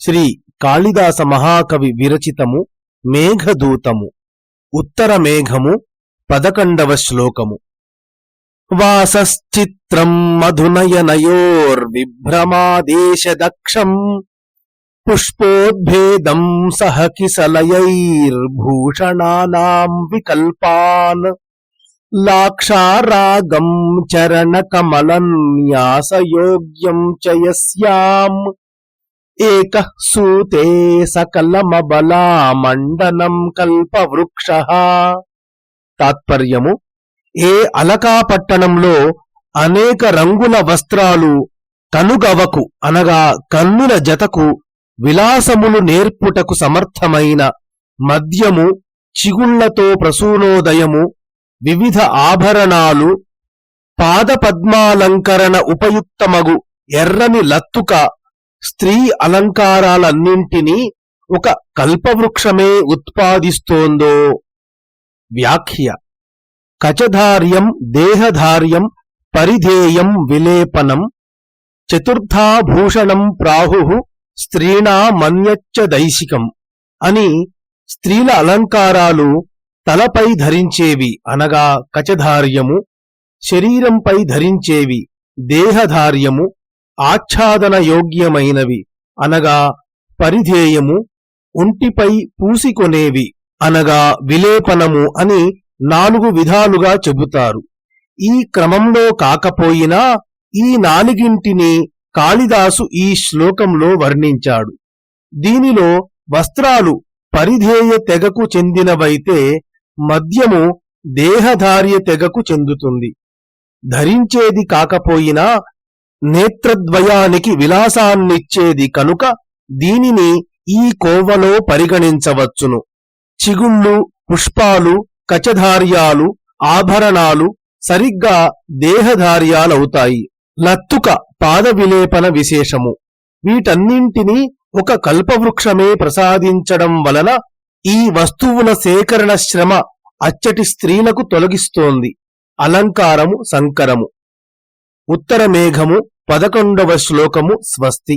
శ్రీ కాళిదాస మహాకవి విరచితము మేఘదూతము ఉత్తర మేఘము పదకొండవ శ్లోకము. వాసశ్చిత్రం మధునయనయోర్విభ్రమాదేశ దక్షం పుష్పోద్భేదం సహ కిసలయైర్భూషణానాం వికల్పాన్ లాక్షారాగం చరణకమలన్యాసయోగ్యం చ యస్యాం ఏక సూతే సకలమబలామండనం కల్పవృక్ష. తాత్పర్యము ఏ అలకా పట్టణంలో అనేక రంగుల వస్త్రాలు కనుగవకు అనగా కన్నుల జతకు విలాసములు నేర్పుటకు సమర్థమైన మద్యము చిగుళ్ళతో ప్రసూనోదయము వివిధ ఆభరణాలు పాదపద్మాలంకరణ ఉపయుక్తమగు ఎర్రని లత్తుక స్త్రీ అలంకారాలన్నింటినీ ఒక కల్పవృక్షమే ఉత్పాదిస్తోందో? వ్యాఖ్య. కచధార్యం దేహధార్యం పరిధేయం విలేపనం చతుర్థాభూషణం ప్రాహు స్త్రీణామన్యచ్చ దైశికం అని స్త్రీల అలంకారాలు తలపై ధరించేవి అనగా కచధార్యము శరీరంపై ధరించేవి దేహధార్యము ఆచ్ఛాదన యోగ్యమైనవి అనగా పరిధేయము ఒంటిపై పూసికొనేవి అనగా విలేపనము అని నాలుగు విధాలుగా చెబుతారు. ఈ క్రమంలో కాకపోయినా ఈ నాలుగింటిని కాళిదాసు ఈ శ్లోకంలో వర్ణించాడు. దీనిలో వస్త్రాలు పరిధేయ తెగకు చెందినవైతే మద్యము దేహధార్య తెగకు చెందుతుంది. ధరించేది కాకపోయినా నేత్రద్వయానికి విలాసాన్నిచ్చేది కనుక దీనిని ఈ కోవలో పరిగణించవచ్చును. చిగుళ్ళు పుష్పాలు కచధార్యాలు ఆభరణాలు సరిగ్గా దేహధార్యాలవుతాయి. లత్తుక పాద విలేపన విశేషము. వీటన్నింటినీ ఒక కల్పవృక్షమే ప్రసాదించడం వలన ఈ వస్తువుల సేకరణ శ్రమ అచ్చటి స్త్రీలకు తొలగిస్తోంది. అలంకారము సంకరము. ఉత్తర మేఘము పదకొండవ శ్లోకము స్వస్తి.